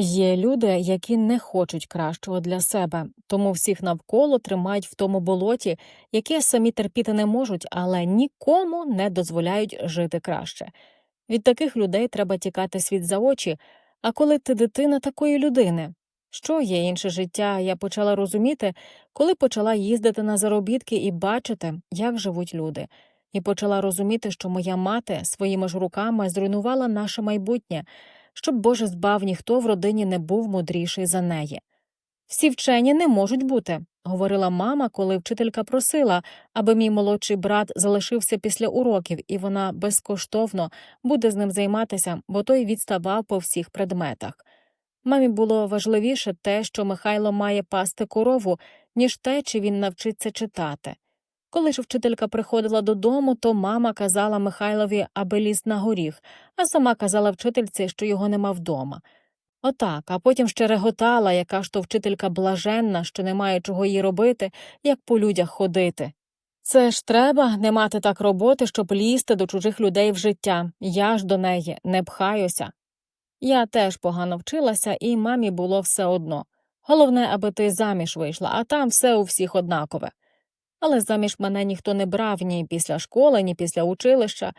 Є люди, які не хочуть кращого для себе, тому всіх навколо тримають в тому болоті, яке самі терпіти не можуть, але нікому не дозволяють жити краще. Від таких людей треба тікати світ за очі. А коли ти дитина такої людини, що є інше життя, я почала розуміти, коли почала їздити на заробітки і бачити, як живуть люди, і почала розуміти, що моя мати своїми ж руками зруйнувала наше майбутнє, щоб Боже збав ніхто в родині не був мудріший за неї. Всі вчені не можуть бути, говорила мама, коли вчителька просила, аби мій молодший брат залишився після уроків, і вона безкоштовно буде з ним займатися, бо той відставав по всіх предметах. Мамі було важливіше те, що Михайло має пасти корову, ніж те, чи він навчиться читати. Коли ж вчителька приходила додому, то мама казала Михайлові, аби ліз на горіх, а сама казала вчительці, що його нема вдома. Отак, а потім ще реготала, яка ж то вчителька блаженна, що немає чого їй робити, як по людях ходити. Це ж треба не мати так роботи, щоб лізти до чужих людей в життя. Я ж до неї не пхаюся. Я теж погано вчилася, і мамі було все одно. Головне, аби ти заміж вийшла, а там все у всіх однакове. Але заміж мене ніхто не брав ні після школи, ні після училища.